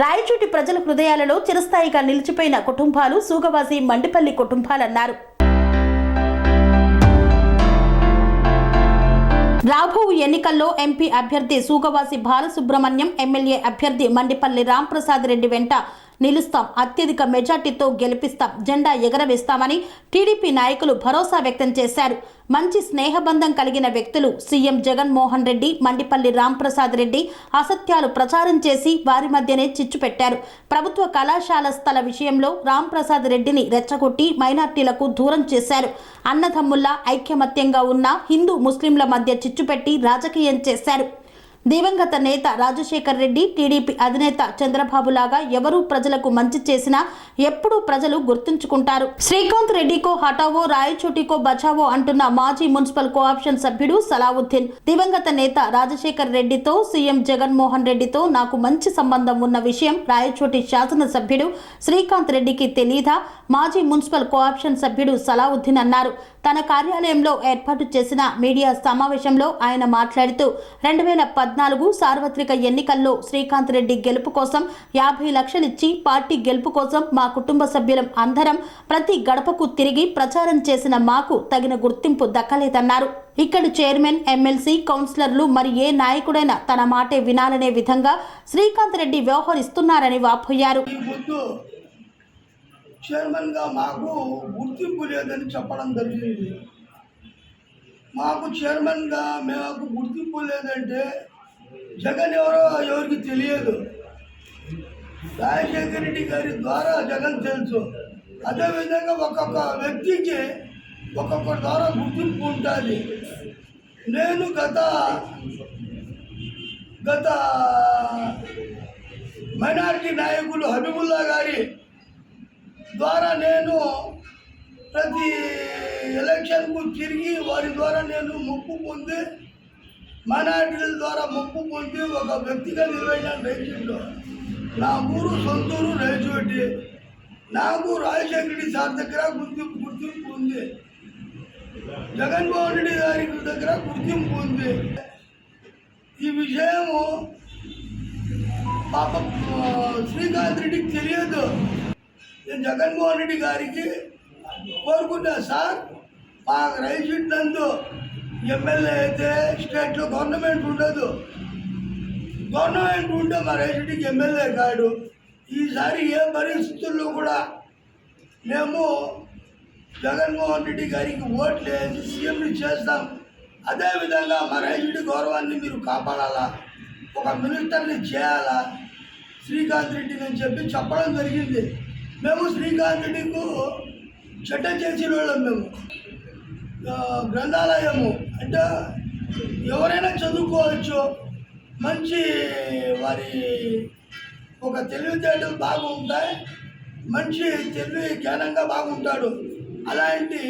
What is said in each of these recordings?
రాయచోటి ప్రజల హృదయాలలో చిరస్థాయిగా నిలిచిపోయిన కుటుంబాలు సూగవాసి మండిపల్లి కుటుంబాలన్నారు. రాబో ఎన్నికల్లో ఎంపీ అభ్యర్థి సూగవాసి బాలసుబ్రహ్మణ్యం ఎమ్మెల్యే అభ్యర్థి మండిపల్లి రాంప్రసాద్ రెడ్డి వెంట నిలుస్తాం. అత్యధిక మెజార్టీతో గెలిపిస్తాం. జెండా ఎగరవేస్తామని టీడీపీ నాయకులు భరోసా వ్యక్తం చేశారు. మంచి స్నేహబంధం కలిగిన వ్యక్తులు సీఎం జగన్మోహన్ రెడ్డి మండిపల్లి రాంప్రసాద్ రెడ్డి అసత్యాలు ప్రచారం చేసి వారి మధ్యనే చిచ్చు పెట్టారు. ప్రభుత్వ కళాశాల స్థల విషయంలో రాంప్రసాద్ రెడ్డిని రెచ్చగొట్టి మైనార్టీలకు దూరం చేశారు. అన్నదమ్ముల్లా ఐక్యమత్యంగా ఉన్న హిందూ ముస్లింల మధ్య చిచ్చు పెట్టి రాజకీయం చేశారు. దివంగత నేత రాజశేఖర్ రెడ్డి టీడీపీ అధినేత చంద్రబాబు లాగా ఎవరూ ప్రజలకు మంచి చేసినా ఎప్పుడూ ప్రజలు గుర్తుంచుకుంటారు. శ్రీకాంత్ రెడ్డికో హటావో రాయచోటికో బచావో అంటున్న మాజీ మున్సిపల్ కోఆప్షన్ సభ్యుడు సలావుద్దీన్. దివంగత నేత రాజశేఖర్ రెడ్డితో సీఎం జగన్మోహన్ రెడ్డితో నాకు మంచి సంబంధం ఉన్న విషయం రాయచోటి శాసనసభ్యుడు శ్రీకాంత్ రెడ్డికి తెలీదా? మాజీ మున్సిపల్ కోఆప్షన్ సభ్యుడు సలావుద్దీన్ అన్నారు. తన కార్యాలయంలో ఏర్పాటు చేసిన మీడియా సమావేశంలో ఆయన మాట్లాడుతూ రెండు వేల పద్నాలుగు సార్వత్రిక ఎన్నికల్లో శ్రీకాంత్ రెడ్డి గెలుపు కోసం యాభై లక్షలిచ్చి పార్టీ గెలుపు కోసం మా కుటుంబ సభ్యులం అందరం ప్రతి గడపకు తిరిగి ప్రచారం చేసిన మాకు తగిన గుర్తింపు దక్కలేదన్నారు. ఇక్కడ చైర్మన్ ఎమ్మెల్సీ కౌన్సిలర్లు మరి ఏ నాయకుడైనా తన మాటే వినాలనే విధంగా శ్రీకాంత్ రెడ్డి వ్యవహరిస్తున్నారని వాపోయారు. చైర్మన్గా మాకు గుర్తింపు లేదని చెప్పడం జరిగింది. మాకు చైర్మన్గా మాకు గుర్తింపు లేదంటే జగన్ ఎవరో ఎవరికి తెలియదు. రాజశేఖర రెడ్డి గారి ద్వారా జగన్ తెలుసు. అదేవిధంగా ఒక్కొక్క వ్యక్తికి ఒక్కొక్క ద్వారా గుర్తింపు ఉంటుంది. నేను గత గత మైనారిటీ నాయకులు హబీబుల్లా గారి ద్వారా నేను ప్రతి ఎలక్షన్కు తిరిగి వారి ద్వారా నేను ముప్పు పొంది మైనార్టీల ద్వారా ముప్పు పొంది ఒక వ్యక్తిగా నిలబడినాను రైతుల్లో నా ఊరు సొంతూరు రైతుపెట్టి నాకు రాజశేఖరెడ్డి సార్ దగ్గర గుర్తింపు గుర్తింపు ఉంది. జగన్మోహన్ రెడ్డి గారి దగ్గర గుర్తింపు ఉంది. ఈ విషయము పాప శ్రీకాంత్ రెడ్డికి తెలియదు. నేను జగన్మోహన్ రెడ్డి గారికి కోరుకున్నా సార్. మా రైస్ షీట్ నందు ఎమ్మెల్యే అయితే స్టేట్లో గవర్నమెంట్ ఉండదు. గవర్నమెంట్ ఉంటే మా రైతుడికి ఎమ్మెల్యే కాడు. ఈసారి ఏ పరిస్థితుల్లో కూడా మేము జగన్మోహన్ రెడ్డి గారికి ఓట్లు వేసి సీఎంని చేస్తాం. అదేవిధంగా మా రైతుడి గౌరవాన్ని మీరు కాపాడాలా? ఒక మినిస్టర్ని చేయాలా? శ్రీకాంత్ రెడ్డిని అని చెప్పి చెప్పడం జరిగింది. మేము శ్రీకాంత్ రెడ్డికు చేసిన వాళ్ళం మేము. గ్రంథాలయము అంటే ఎవరైనా చదువుకోవచ్చు. మంచి వారి ఒక తెలివితేటలు బాగుంటాయి. మంచి తెలివి జ్ఞానంగా బాగుంటాడు. అలాంటి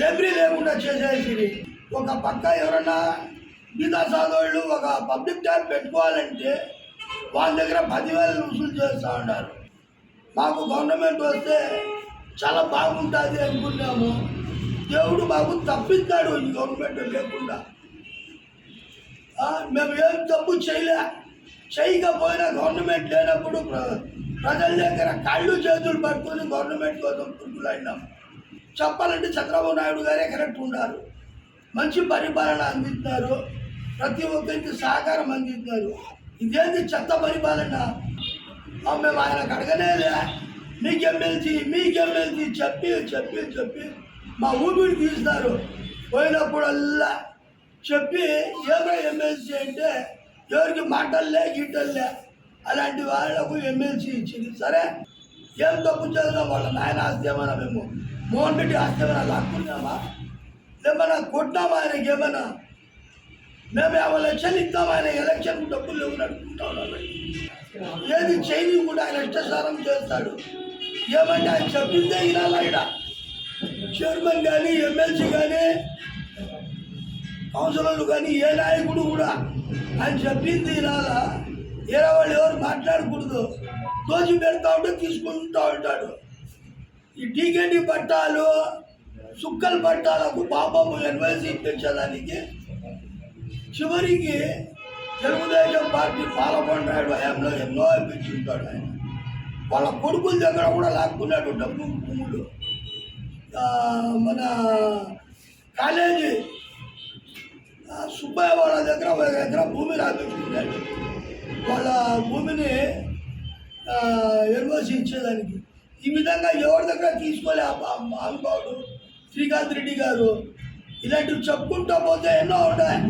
లైబ్రరీ లేకుండా చేసేసి ఒక పక్క ఎవరన్నా మిగతా సాధువులు ఒక పబ్లిక్ ట్యాబ్ పెట్టుకోవాలంటే వాళ్ళ దగ్గర పదివేలు వసూలు చేస్తూ ఉంటారు మాకు గవర్నమెంట్ వస్తే చాలా బాగుంటుంది అనుకున్నాము. దేవుడు మాకు తప్పిస్తాడు ఈ గవర్నమెంట్ లేకుండా. మేము ఏం తప్పు చేయలే. చేయకపోయినా గవర్నమెంట్ లేనప్పుడు ప్ర- ప్రజల దగ్గర కళ్ళు చేతులు పట్టుకొని గవర్నమెంట్ కోసం పుట్టులైనాం చెప్పాలంటే చంద్రబాబు నాయుడు గారే కరెక్ట్ ఉన్నారు. మంచి పరిపాలన అందిస్తున్నారు ప్రతి ఒక్కరికి సహకారం అందిస్తున్నారు ఇదేంటి చెత్త పరిపాలన? మేము ఆయనకు అడగలేదు మీకు ఎమ్మెల్సీ మీకు ఎమ్మెల్సీ చెప్పి చెప్పి చెప్పి మా ఊపిరి తీస్తారు. పోయినప్పుడల్లా చెప్పి ఎవరో ఎమ్మెల్సీ అంటే ఎవరికి మాటల్లే గీటల్లే అలాంటి వాళ్ళకు ఎమ్మెల్సీ ఇచ్చింది. సరే? ఏం తప్పు చేద్దాం? వాళ్ళ నాయన ఆస్తేమన్నా మేము. మోహన్ రెడ్డి ఆస్తేమన్నా ఏమైనా లాక్కున్నామా? ఏమన్నా కొట్టామా ఆయనకి ఏమన్నా? మేము యాభై లక్షలు ఇస్తాం ఆయన ఎలక్షన్ డబ్బులు లేవు నడుపుకుంటా ఉన్నాం. ఏది చేయని కూడా ఆయన ఇష్టసారం చేస్తాడు. ఏమంటే ఆయన చెప్పిందే ఇలా ఆయన? చైర్మన్ కానీ ఎమ్మెల్సీ కానీ కౌన్సిలర్లు కానీ ఏ నాయకుడు కూడా ఆయన చెప్పింది ఇలా వేరే వాళ్ళు ఎవరు మాట్లాడకూడదు. దోచి పెడతా ఉంటే తీసుకుంటూ ఉంటాడు. ఈ టీకెండి పట్టాలు? సుక్కల పట్టాలకు పాపము ఎన్వైసీ ఇప్పించడానికి చివరికి తెలుగుదేశం పార్టీ పాలకొండాడు హయాంలో ఎన్నో ఇప్పించుంటాడు ఆయన. వాళ్ళ కొడుకుల దగ్గర కూడా లాక్కున్నాడు డబ్బు భూములు మన కాలేజీ సుబ్బయ్య వాళ్ళ దగ్గర ఒక దగ్గర భూమి రాపించుకున్నాడు. వాళ్ళ భూమిని ఎన్ఓసి ఇచ్చేదానికి. ఈ విధంగా ఎవరి దగ్గర తీసుకోలే అనుభవుడు శ్రీకాంత్ రెడ్డి గారు. ఇలాంటివి చెప్పుకుంటూ పోతే ఎన్నో ఉన్నాయి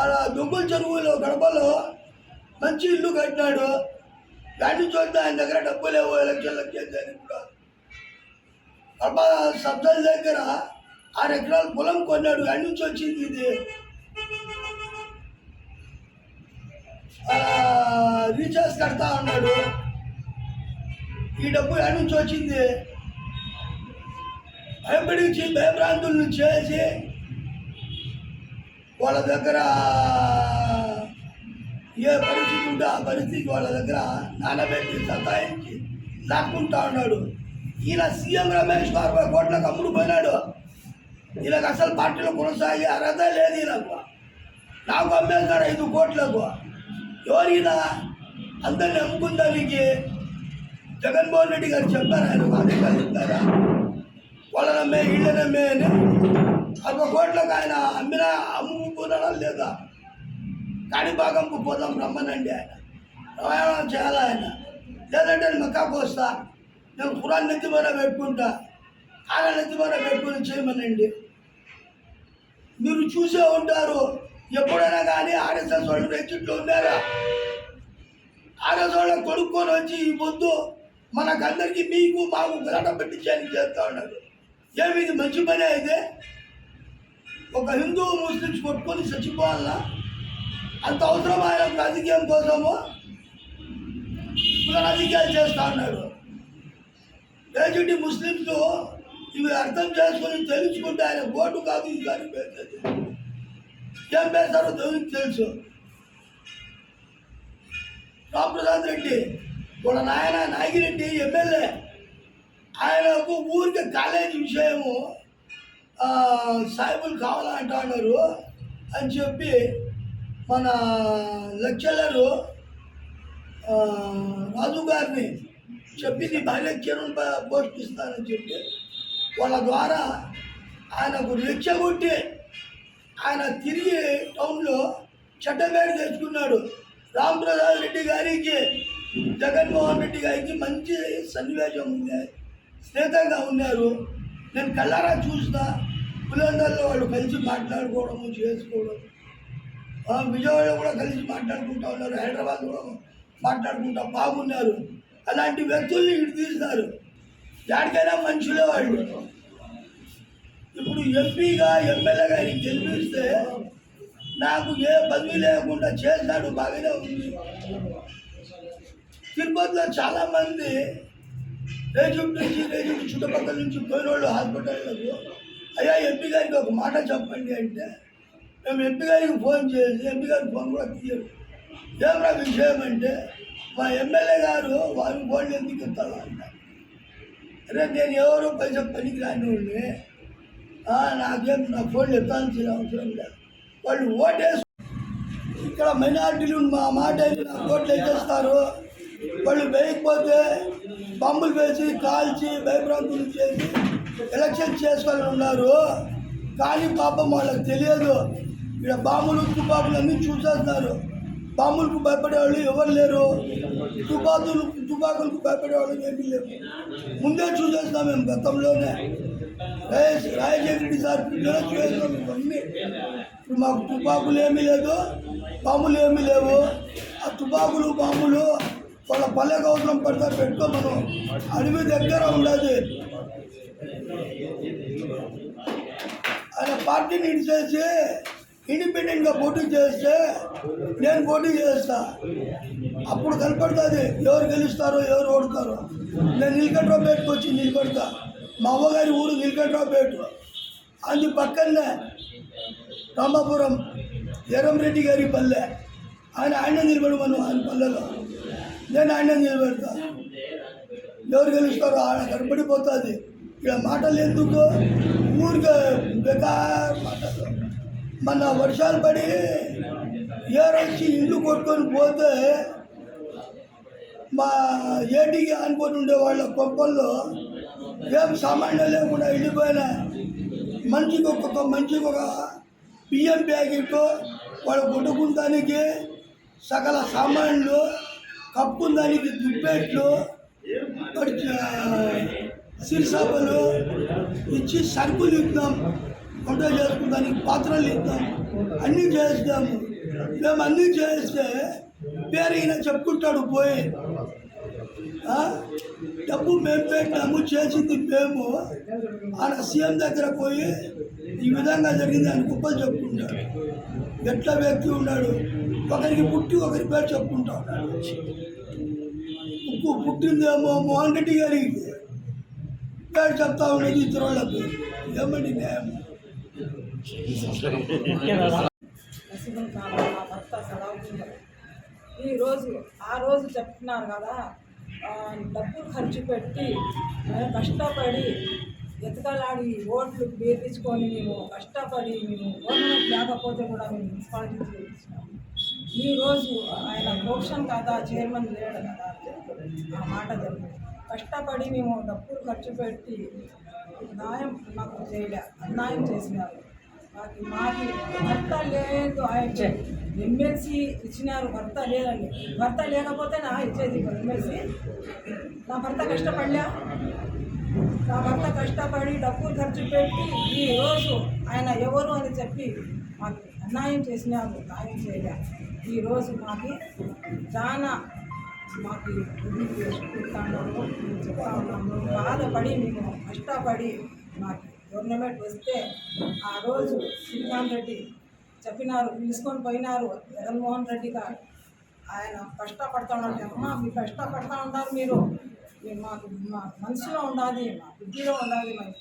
అలా దుంగుల చెరువులో గడపలో మంచి ఇల్లు కట్టినాడు. దాన్ని చూస్తే ఆయన దగ్గర డబ్బు లేవు ఎలక్షన్లకు చేసేదానికి కూడా. గడప సబ్జల్ దగ్గర ఆరు ఎకరాల పొలం కొన్నాడు. దాని నుంచి వచ్చింది ఇది? రీచార్జ్ రీఛార్జ్ కడతా ఉన్నాడు. ఈ డబ్బు ఎక్కడి నుంచి వచ్చింది? భయపడించి భయభ్రాంతులను చేసి వాళ్ళ దగ్గర ఏ పరిస్థితి ఉంటే ఆ పరిస్థితి వాళ్ళ దగ్గర నానబెట్టి సతాయించి లాక్కుంటా ఉన్నాడు. ఈయన సీఎం రమేష్ అరవై కోట్లకు అమ్ముడు పోయినాడు. ఈయనకు అసలు పార్టీలో కొనసాగే అర్హత లేదు ఈయనకు. నాకు అమ్మేస్తారు ఐదు కోట్లకు. ఎవరైనా అందరిని అమ్ముకుందానికి జగన్మోహన్ రెడ్డి గారు చెప్పారు. ఆయన ఆదేశాలు చెప్తారా వాళ్ళని అమ్మే వీళ్ళని అమ్మే అని. అరవై కోట్లకు ఆయన అమ్మిన అమ్ము అమ్ముకున్నాడా లేదా? కాణిపాకంకు పోదాం రమ్మనండి ఆయన. ప్రయాణం చేయాలి ఆయన? లేదంటే నేను మక్కాకు వస్తా. నేను కురాన్ నెత్తి మీద పెట్టుకుంటా. ఆయన నెత్తి మీద పెట్టుకుని చేయమనండి. మీరు చూసే ఉంటారు. ఎప్పుడైనా కానీ ఆర్ఎస్ఎస్ వాళ్ళు రెచ్చిట్లో ఉన్నారా? ఆర్ఎస్ వాళ్ళని కొనుక్కొని వచ్చి ఈ పొద్దు మనకందరికీ మీకు మాకు గలాట పెట్టించని చేస్తూ ఉన్నారు. ఏమి ఇది మంచి పని అయితే ఒక హిందూ ముస్లిమ్స్ కొట్టుకొని చచ్చిపోవాలా అంత అవసరం ఆయన రాజకీయం కోసము ఇలా రాజకీయాలు చేస్తా ఉన్నారు లేచుండి ముస్లిమ్స్ ఇవి అర్థం చేసుకొని తెలుసుకుంటే ఆయన ఓటు కాదు ఇది కానీ పేరుతుంది ఏం పేస్తారో దేవునికి తెలుసు. రామప్రసాద్ రెడ్డి వాళ్ళ నాయన నాగిరెడ్డి ఎమ్మెల్యే. ఆయనకు ఊరికి కాలేజీ విషయము సాయిబులు కావాలంటా ఉన్నారు అని చెప్పి మన లెక్చరరు రాజు గారిని చెప్పి నీ భార్య చీరను పోస్ట్ ఇస్తానని చెప్పి వాళ్ళ ద్వారా ఆయనకు రెచ్చగొట్టి ఆయన తిరిగి టౌన్లో చట్టమేడ తెచ్చుకున్నాడు. రామప్రసాద్ రెడ్డి గారికి జగన్మోహన్ రెడ్డి గారికి మంచి సన్నివేశం ఉంది. స్నేహితంగా ఉన్నారు. నేను కళ్ళారా చూస్తా పులివెందుల్లో వాళ్ళు కలిసి మాట్లాడుకోవడము చేసుకోవడం విజయవాడ కూడా కలిసి మాట్లాడుకుంటా ఉన్నారు. హైదరాబాద్ కూడా మాట్లాడుకుంటా బాగున్నారు. అలాంటి వ్యక్తుల్ని ఇటు తీస్తారు. ఎక్కడికైనా మనుషులే వాళ్ళు. ఇప్పుడు ఎంపీగా ఎమ్మెల్యేగా ఆయన గెలిపిస్తే నాకు ఏ పదవి లేకుండా చేస్తాడు బాగానే ఉంది. తిరుపతిలో చాలామంది రేజు నుంచి రేజు చుట్టుపక్కల నుంచి పోయిన వాళ్ళు హాస్పిటల్లకు అయ్యా ఎంపీ గారికి ఒక మాట చెప్పండి అంటే మేము ఎంపీ గారికి ఫోన్ చేసి ఎంపీ గారికి ఫోన్ కూడా తీయరు. ఏమరా విషయం అంటే మా ఎమ్మెల్యే గారు వారి ఫోన్ ఎందుకు ఇస్తారు అంటారు అరే నేను ఎవరో పైసా పనికి రాని వాళ్ళని నాకేం నా ఫోన్ ఎత్తాల్సిన అవసరం లేదు. వాళ్ళు ఓటేసి ఇక్కడ మైనార్టీలు మా మాట నా ఓట్లు వేసేస్తారు వాళ్ళు వేయకపోతే బొమ్మలు వేసి కాల్చి భయభ్రాంతులు చేసి ఎలక్షన్ చేసుకొని ఉన్నారు కానీ పాపం వాళ్ళకి తెలియదు. ఇక్కడ బాంబులు తుపాకులు అన్నీ చూసేస్తున్నారు. బాంబులకు భయపడేవాళ్ళు ఎవరు లేరు. తుపాకులు తుపాకులకు భయపడేవాళ్ళు ఏమీ లేరు ముందే చూసేస్తాం మేము గతంలోనే. రాజేష్ రెడ్డి సార్ పిల్లలు చూసేస్తాం ఇవన్నీ ఇప్పుడు మాకు తుపాకులు ఏమీ లేదు బాంబులు ఏమీ లేవు. ఆ తుపాకులు బాంబులు వాళ్ళ పల్లె గౌరవం పడితే పెట్టుకో మనం. అడవి దగ్గర ఉండదు. ఆయన పార్టీని ఇడిచేసి ఇండిపెండెంట్గా పోటీ చేస్తే నేను పోటీ చేస్తా. అప్పుడు కనపడుతుంది ఎవరు గెలుస్తారో ఎవరు ఓడతారో. నేను నీలకంఠరావుపేటకు వచ్చి నిలబడతా. మా అమ్మగారి ఊరు నీలకంఠరావుపేట అది పక్కనే రామాపురం ఎర్రంరెడ్డి గారి పల్లె. ఆయన ఆయన నిలబడమను ఆయన పల్లెలో. నేను ఆయన నిలబెడతా. ఎవరు గెలుస్తారో ఆయన కనపడిపోతుంది. ఇక్కడ మాటలు ఎందుకు? ఊరికే బెకార్ మాటలు మన వర్షాలు పడి ఏరొచ్చి ఇల్లు కొట్టుకొని పోతే మా ఏటికి అనుకొని ఉండే వాళ్ళ కొప్పల్లో ఏం సామాన్యం లేకుండా వెళ్ళిపోయిన మనిషికి ఒక్కొక్క మనిషికి ఒక బియ్యం ప్యాకెట్ వాళ్ళ కొట్టుకుంటానికి సకల సామాన్లు కప్పుకుందానికి దుప్పెట్లు మరి సిరిసాపలు ఇచ్చి సరుకులు ఇద్దాం వంట చేసుకుందానికి పాత్రలు ఇద్దాం అన్నీ చేస్తాము మేము అన్నీ చేస్తే పేరైనా చెప్పుకుంటాడు పోయి. డబ్బు మేము పెట్టాము చేసింది మేము. ఆడ సీఎం దగ్గర పోయి ఈ విధంగా జరిగింది అని కుప్పలు చెప్పుకుంటాడు. ఎట్లా వ్యక్తి ఉన్నాడు? ఒకరికి పుట్టి ఒకరి పేరు చెప్పుకుంటాడు ఉప్పు పుట్టిందేమో మోహన్ రెడ్డి గారికి. పేరు చెప్తా ఉండేది ఇతరుల పేరు ఏమండి న్యాయం భర్త ఈరోజు ఆ రోజు చెప్తున్నారు కదా డబ్బు డబ్బులు ఖర్చు పెట్టి కష్టపడి ఎతకలాడి ఓట్లు వేపించుకొని మేము కష్టపడి మేము గవర్నమెంట్ లేకపోతే కూడా మేము మున్సిపాలిటీ చేయించినాము ఈరోజు ఆయన మోక్షం కదా చైర్మన్ లేడు కదా ఆ మాట జరిగింది కష్టపడి మేము డబ్బులు ఖర్చు పెట్టి న్యాయం మాకు చేయలే అన్యాయం చేసినారు. మాకు మాకు భర్త లేదు ఆయన ఎమ్మెల్సీ ఇచ్చినారు భర్త లేదండి. భర్త లేకపోతే నా ఇచ్చేది ఎమ్మెల్సీ నా భర్త కష్టపడలే. నా భర్త కష్టపడి డబ్బులు ఖర్చు పెట్టి ఈ రోజు ఆయన ఎవరు అని చెప్పి మాకు అన్యాయం చేసినారు న్యాయం చేయలే. ఈ రోజు మాకు చాలా మాకు ఇది చెప్తా ఉన్నాము బాధపడి మేము కష్టపడి మాకు గవర్నమెంట్ వస్తే ఆ రోజు శ్రీకాంత్ రెడ్డి చెప్పినారు పిలుచుకొని పోయినారు జగన్మోహన్ రెడ్డి గారు. ఆయన కష్టపడతా ఉన్నారు అమ్మా మీరు కష్టపడతా ఉంటారు మీరు. మాకు మా మనసులో ఉండాలి మా బుద్ధిలో ఉండాలి మేము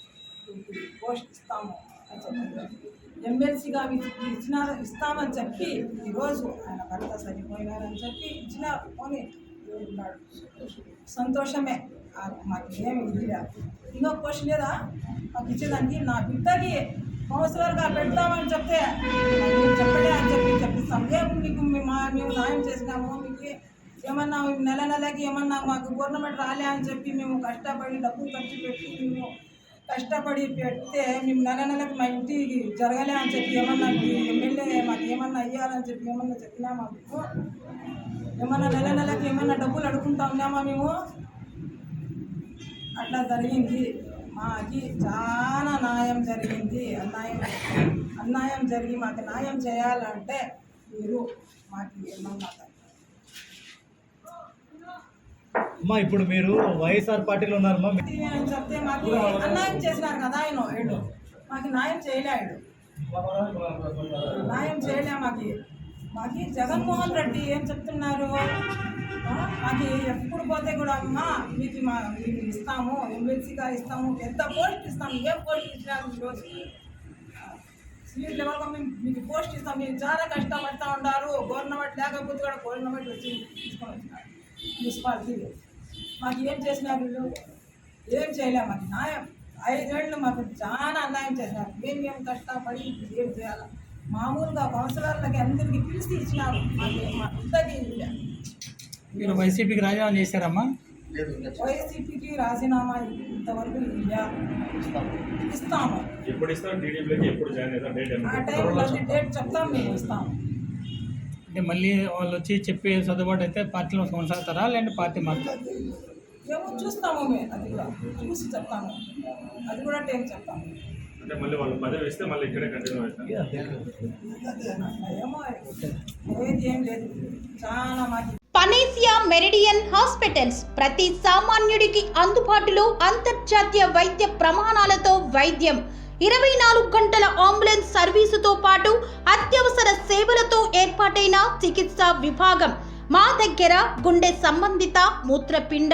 పోస్ట్ ఇస్తాము. అని చెప్పారు. ఎమ్మెల్సీగా ఇచ్చినారు ఇస్తామని చెప్పి ఈరోజు ఆయన భర్త సరిపోయినారని చెప్పి ఇచ్చినారు. పోనీ ఉన్నాడు. సంతోషమే. మాకు ఏమి ఇది ఇంకొక క్వశ్చన్ లేదా? మాకు ఇచ్చేదానికి నా బిడ్డకి సంవత్సరాలుగా పెడతామని చెప్తే చెప్పలే అని చెప్పి చెప్పిస్తాం. ఏం మీకు మేము మా- మేము న్యాయం చేసినాము మీకు ఏమన్నా నెల నెలకి ఏమన్నా మాకు గవర్నమెంట్ రాలే అని చెప్పి మేము కష్టపడి డబ్బులు ఖర్చు పెట్టి మేము కష్టపడి పెడితే మేము నెల నెలకి మా ఇంటికి జరగలే అని చెప్పి ఏమన్నా ఎమ్మెల్యే మాకు ఏమన్నా ఇవ్వాలని చెప్పి ఏమన్నా చెప్పినామా మీకు? ఏమన్నా నెల నెలకి ఏమన్నా డబ్బులు అడుగుకుంటా ఉన్నామా మేము? అట్లా జరిగింది. మాకి చాలా న్యాయం జరిగింది. అన్యాయం అన్యాయం జరిగి మాకు న్యాయం చేయాలంటే మీరు మాకు ఏమన్నా అమ్మా ఇప్పుడు మీరు వైఎస్ఆర్ పార్టీలో ఉన్నారమ్మా చెప్తే మాకు అన్యాయం చేసినారు కదా ఆయన మాకు న్యాయం చేయలేడు న్యాయం చేయలే మాకు. మాకు జగన్మోహన్ రెడ్డి ఏం చెప్తున్నారు? మాకు ఎప్పుడు పోతే కూడా అమ్మా మీకు మా మీకు ఇస్తాము ఎమ్మెల్సీగా ఇస్తాము పెద్ద పోస్ట్ ఇస్తాము ఏం పోస్ట్ ఇచ్చినారు ఈరోజు సీట్ లెవెల్గా మేము మీకు పోస్ట్ ఇస్తాం మీరు చాలా కష్టపడతా ఉన్నారు. గవర్నమెంట్ లేకపోతే కూడా గవర్నమెంట్ వచ్చి తీసుకొని వచ్చినారు. మున్సిపాలిటీలో మాకు ఏం చేసినారు వీళ్ళు? ఏం చేయలేము మాకు న్యాయం. ఐదేళ్ళు మాకు చాలా అన్యాయం చేసినారు. మేము ఏం కష్టపడి ఏం చేయాలి? మామూలుగా కౌన్సిలర్లకి అందరికీ పిలిచి ఇచ్చినారు. మీరు వైసీపీకి రాజీనామా చేశారమ్మా? వైసీపీకి రాజీనామా ఇంతవరకు ఇయ్యా. ఇస్తాము. ఎప్పుడు ఇస్తాం టీడీపీలోకి ఎప్పుడు జాయిన్ అవుతాం డేట్ ఆ టైంలో డేట్ చెప్తాం మేము ఇస్తాము. అంటే మళ్ళీ వాళ్ళు వచ్చి చెప్పే చదువుబాటు అయితే పార్టీలో కొనసాగుతారా? లేదంటే పార్టీ మారుతారా ఏమో చూస్తాము మేము అది కూడా. చూసి చెప్తాము. అది కూడా టైం చెప్తాము. అంటే మళ్ళీ వాళ్ళు పదవి ఇస్తే మళ్ళీ ఇక్కడే కంటిన్యూ అవుతాం? పనేసియా మెరిడియన్ హాస్పిటల్స్ ప్రతి సామాన్యుడికి అందుబాటులో అంతర్జాతీయ వైద్య ప్రమాణాలతో వైద్యం. ఇరవై నాలుగు గంటల అంబులెన్స్ సర్వీసుతో పాటు అత్యవసర సేవలతో ఏర్పాటైన చికిత్సా విభాగం. మా దగ్గర గుండె సంబంధిత మూత్రపిండ